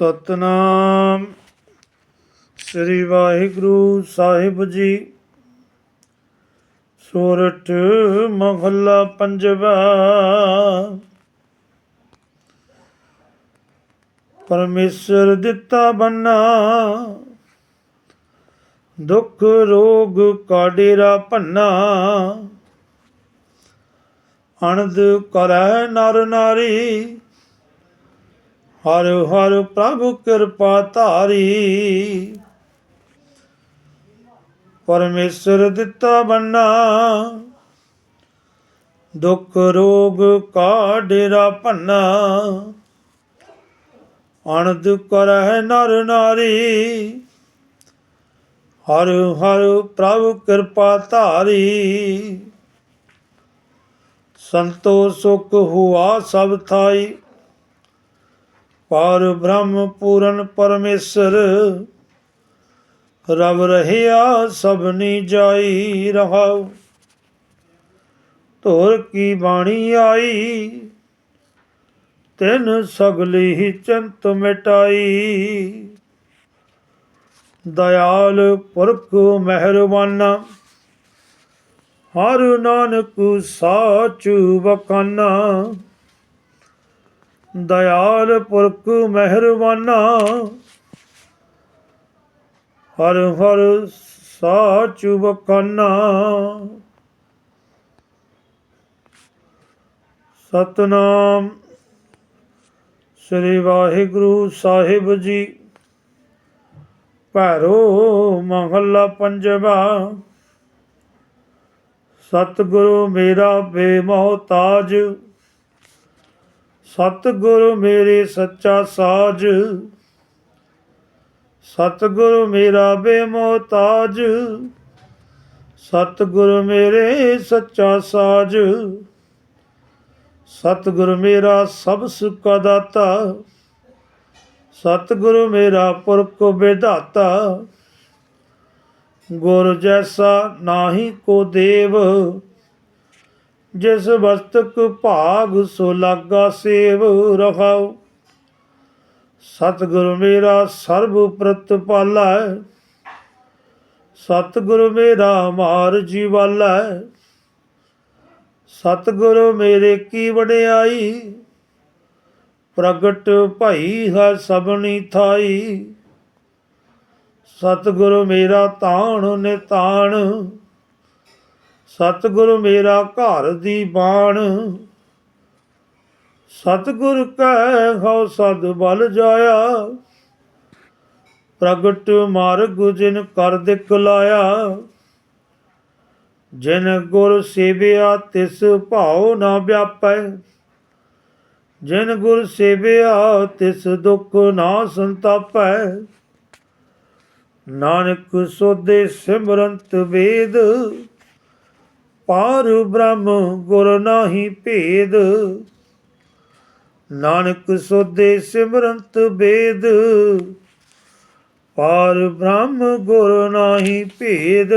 ਸਤਨਾਮ। ਸ੍ਰੀ ਵਾਹਿਗੁਰੂ ਸਾਹਿਬ ਜੀ ਸੋਰਠ ਮਹੱਲਾ ਪੰਜਵਾ। ਪਰਮੇਸ਼ਰ ਦਿੱਤਾ ਬੰਨਾ, ਦੁੱਖ ਰੋਗ ਕਾਡੇਰਾ ਭੰਨਾ। ਅਣਦ ਕਰੈ ਨਰ ਨਾਰੀ ਹਰ ਹਰ ਪ੍ਰਭ ਕਿਰਪਾ ਧਾਰੀ। ਪਰਮੇਸ਼ਰ ਦਿੱਤਾ ਬੰਨਾ, ਦੁੱਖ ਰੋਗ ਕਾ ਡੇਰਾ ਭੰਨਾ। ਅਣਦ ਕਰਹਿ ਨਰ ਨਾਰੀ, ਹਰ ਹਰ ਪ੍ਰਭ ਕਿਰਪਾ ਧਾਰੀ। ਸੰਤੋ ਸੁਖ ਹੁਆ ਸਭ ਥਾਈ ਪਰ ਬ੍ਰਹਮ ਪੂਰਨ ਪਰਮੇਸ਼ਰ, ਰਵ ਰਹਿਆ ਸਭਨੀ ਜਾਈ ਰਹਾਉ। ਧੁਰ ਕੀ ਬਾਣੀ ਆਈ, ਤਿਨ ਸਗਲੀ ਹੀ ਚੰਤ ਮਿਟਾਈ। ਦਇਆਲ ਪੁਰਖ ਮਹਿਰਬਾਨਾ, ਹਰ ਨਾਨਕ ਸਾਚ ਬਖਾਨਾ। ਦਇਆਲ ਪੁਰਖ ਮਿਹਰਬਾਨਾ। ਹਰ ਹਰ ਸਾਚ ਬਖਾਨਾ ਸਤਨਾਮ ਸ੍ਰੀ ਵਾਹਿਗੁਰੂ ਸਾਹਿਬ ਜੀ। ਭੈਰੋ ਮਹੱਲਾ ਪੰਜਵਾ। ਸਤਿਗੁਰੂ ਮੇਰਾ ਬੇਮੋਹਤਾਜ। ਸਤਿਗੁਰ ਮੇਰੇ ਸੱਚਾ ਸਾਜ। ਸਤਿਗੁਰੂ ਮੇਰਾ ਬੇਮੋਹਤਾਜ। ਸਤਿਗੁਰ ਮੇਰੇ ਸੱਚਾ ਸਾਜ। ਸਤਿਗੁਰ ਮੇਰਾ ਸਭ ਸੁਖਾ ਦਾਤਾ। ਸਤਿਗੁਰ ਮੇਰਾ ਪੁਰਖ ਵਿਧਾਤਾ। ਗੁਰ ਜੈਸਾ ਨਾਹੀ ਕੋ ਦੇਵ। ਜਿਸ ਵਸਤਕ ਭਾਗ ਸੋ ਲਾਗਾ ਸੇਵ ਰਹਾਉ। ਸਤਿਗੁਰ ਮੇਰਾ ਸਰਬ ਪ੍ਰਤਪਾਲਾ ਹੈ ਸਤਿਗੁਰੂ ਮੇਰਾ ਮਾਰ ਜੀਵਾਲਾ ਹੈ ਸਤਿਗੁਰੂ ਮੇਰੇ ਕੀ ਵਡਿਆਈ। ਪ੍ਰਗਟ ਭਈ ਹੈ ਸਭਨੀ ਥਾਈ। ਸਤਿਗੁਰ ਮੇਰਾ ਤਾਣ ਨਿਤਾਣ। ਸਤਿਗੁਰ ਮੇਰਾ ਘਰ ਦੀ ਬਾਣ। ਸਤਿਗੁਰ ਕੈ ਹਉ ਸਦ ਬਲ ਜਾਇਆ। ਪ੍ਰਗਟ ਮਾਰਗ ਜਿਨ ਕਰ ਦਿਖਲਾਇਆ। ਜਿਨ ਗੁਰ ਸੇਵਿਆ ਤਿਸ ਭਾਉ ਨਾ ਵਿਆਪੈ। ਜਿਨ ਗੁਰ ਸੇਵਿਆ ਤਿਸ ਦੁਖ ਨਾ ਸੰਤਾਪੈ। ਨਾਨਕ ਸੋਦੇ ਸਿਮਰੰਤ ਵੇਦ। ਪਾਰ ਬ੍ਰਹਮ ਗੁਰ ਨਾਹੀ ਭੇਦ। ਨਾਨਕ ਸੋਦੇ ਸਿਮਰੰਤ ਵੇਦ ਪਾਰ ਬ੍ਰਹਮ ਗੁਰ ਨਾਹੀ ਭੇਦ।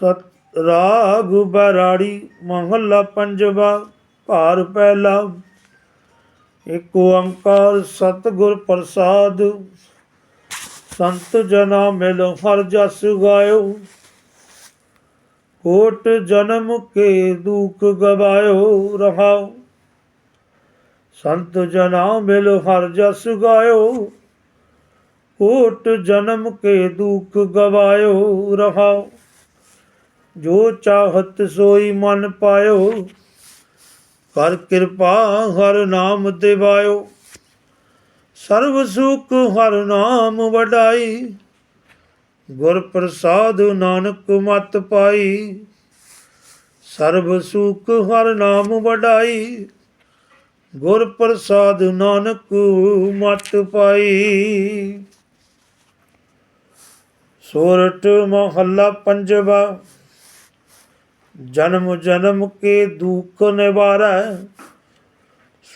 ਸਤ ਰਾਗ ਬਰਾੜੀ ਮਹੱਲਾ ਪੰਜਵਾ, ਭਾਰ ਪਹਿਲਾ। ਇਕ ਓੰਕਾਰ ਸਤਿਗੁਰ ਪ੍ਰਸਾਦ ਸੰਤ ਜਨਾ ਮਿਲ ਹਰ ਜਸ ਗਾਇਓ ਕੋਟ ਜਨਮ ਕੇ ਦੁਖ ਗਵਾਇਓ ਰਹਾਓ। ਸੰਤ ਜਨਾ ਮਿਲ ਹਰ ਜਸ ਗਾਇਓ ਕੋਟ ਜਨਮ ਕੇ ਦੁਖ ਗਵਾਇਓ ਰਹਾਓ। ਜੋ ਚਾਹਤ ਸੋਈ ਮਨ ਪਾਇਓ, ਕਰ ਕਿਰਪਾ ਹਰ ਨਾਮ ਦਿਵਾਇਓ। ਸਰਬ ਸੁਖ ਹਰ ਨਾਮ ਵਡਾਈ। ਗੁਰ ਪ੍ਰਸਾਦ ਨਾਨਕ ਮਤ ਪਾਈ। ਸਰਬ ਸੁਖ ਹਰ ਨਾਮ ਵਡਾਈ। ਗੁਰ ਪ੍ਰਸਾਦ ਨਾਨਕ ਮਤ ਪਾਈ। ਸੋਰਠ ਮਹੱਲਾ ਪੰਜਵਾ, ਜਨਮ ਜਨਮ ਕੇ ਦੁੱਖ ਨਿਵਾਰੈ।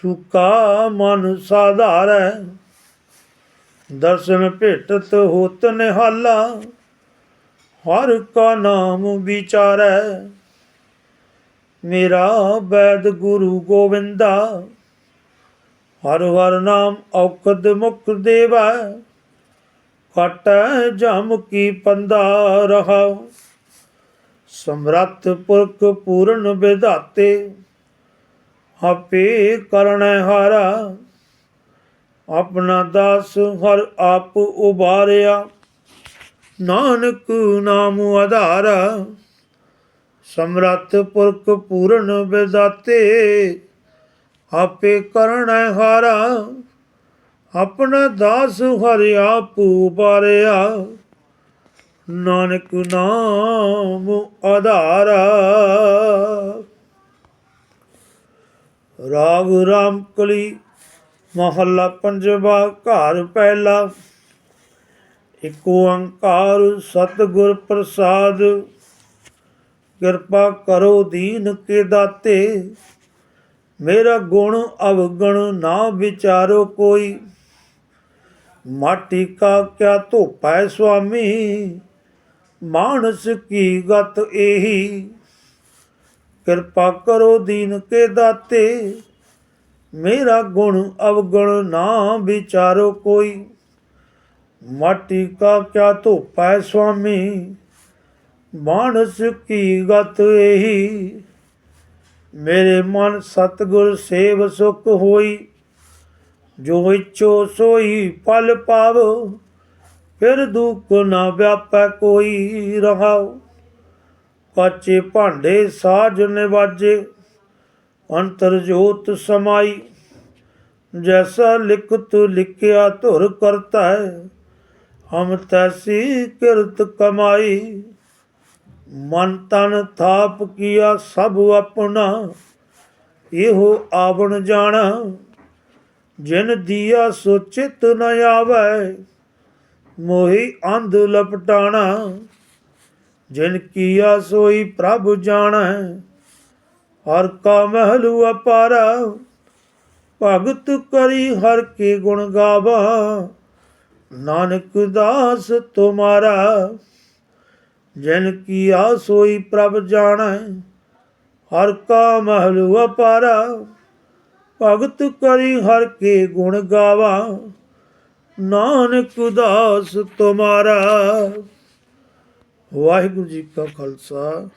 ਸੁਕਾ ਮਨ ਸਾਧਾਰੈ, ਦਰਸ਼ਨ ਭੇਟਤ ਹੋਤ ਨਿਹਾਲਾ, ਹਰ ਕਾ ਨਾਮ ਵਿਚਾਰੈ। ਮੇਰਾ ਬੈਦ ਗੁਰੂ ਗੋਵਿੰਦਾ, ਹਰ ਹਰ ਨਾਮ ਔਖਦ ਮੁਖ ਦੇਵਾ, ਕਟੈ ਜਮ ਕੀ ਪੰਦਾ ਰਹਾ। ਸਮਰੱਥ ਪੁਰਖ ਪੂਰਨ ਵਿਧਾਤੇ ਆਪੇ ਕਰਣੈ ਹਾਰਾ। ਆਪਣਾ ਦਾਸ ਹਰ ਆਪ ਉਬਾਰਿਆ। ਨਾਨਕ ਨਾਮ ਆਧਾਰਾ। ਸਮਰੱਥ ਪੁਰਖ ਪੂਰਨ ਵਿਦਾਤੇ ਆਪੇ ਕਰਣੈ ਹਾਰਾ। ਆਪਣਾ ਦਾਸ ਹਰ ਆਪ ਉਬਾਰਿਆ। ਨਾਨਕ ਨਾਮ ਆਧਾਰਾ। ਰਾਗ ਰਾਮ ਕਲੀ, ਮਹੱਲਾ ਪੰਜਵਾ ਘਰ ਪਹਿਲਾ। ਇਕ ਓੰਕਾਰ ਸਤਿਗੁਰ ਪ੍ਰਸਾਦ, ਕਿਰਪਾ ਕਰੋ ਦੀਨ ਕੇ ਦਾਤੇ। ਮੇਰਾ ਗੁਣ ਅਵਗਣ ਨਾ ਵਿਚਾਰੋ ਕੋਈ। ਮਾਟੀ ਕਾ ਕਿਆ ਧੋਪੈ ਸੁਆਮੀ, ਮਾਨਸ ਕੀ ਗਤ ਇਹੀ ਕਿਰਪਾ ਕਰੋ ਦੀਨ ਕੇ ਦਾਤੇ। ਮੇਰਾ ਗੁਣ ਅਵਗਣ ਨਾ ਵਿਚਾਰੋ ਕੋਈ। ਮਾਟੀ ਕਾ ਕਿਆ ਧੋਪੈ ਸੁਆਮੀ। ਮਾਨਸ ਕੀ ਗਤ ਇਹੀ ਮੇਰੇ ਮਨ ਸਤਗੁਰ ਸੇਵ ਸੁਖ ਹੋਈ। ਜੋ ਇਚੋ ਸੋਈ ਪਲ ਪਾਵੋ। ਫਿਰ ਦੁਖ ਨਾ ਵਿਆਪੈ ਕੋਈ ਰਹਾਉ ਕਾਚੇ ਭਾਂਡੇ ਸਾਜ ਨਿਵਾਜੇ, ਅੰਤਰ ਜੋਤ ਸਮਾਈ। ਜੈਸਾ ਲਿਖਤ ਲਿਖਿਆ ਧੁਰ ਕਰਤਾ ਹੈ, ਹਮ ਤੈਸੀ ਕਿਰਤ ਕਮਾਈ। ਮਨ ਤਨ ਥਾਪ ਕੀਆ ਸਭ ਆਪਣਾ, ਇਹੋ ਆਵਣ ਜਾਣਾ। ਜਿਨ ਦੀਆ ਸੋ ਚਿਤ ਨ ਆਵੈ, ਮੋਹੀ ਅੰਧ ਲਪਟਾਣਾ। ਜਿਨ ਕੀਆ ਸੋਈ ਪ੍ਰਭ ਜਾਣੈ, ਹਰ ਕਾ ਮਹਿਲੂ ਅਪਾਰਾ। ਭਗਤ ਕਰੀ ਹਰ ਕੇ ਗੁਣ ਗਾਵਾ, ਨਾਨਕ ਦਾਸ ਤੁਮਾਰਾ। ਜਿਨ ਕੀਆ ਸੋਈ ਪ੍ਰਭ ਜਾਣੈ, ਹਰ ਕਾ ਮਹਿਲੂ ਅਪਾਰਾ। ਭਗਤ ਕਰੀ ਹਰ ਕੇ ਗੁਣ ਗਾਵਾ, ਨਾਨਕ ਦਾਸ ਤੁਮਾਰਾ। ਵਾਹਿਗੁਰੂ ਜੀ ਕਾ ਖਾਲਸਾ,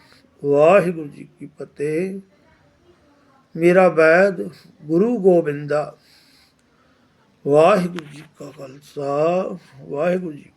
ਵਾਹਿਗੁਰੂ ਜੀ ਕੀ ਫਤਿਹ। ਮੇਰਾ ਵੈਦ ਗੁਰੂ ਗੋਬਿੰਦਾ, ਵਾਹਿਗੁਰੂ ਜੀ ਕਾ ਖਾਲਸਾ, ਵਾਹਿਗੁਰੂ ਜੀ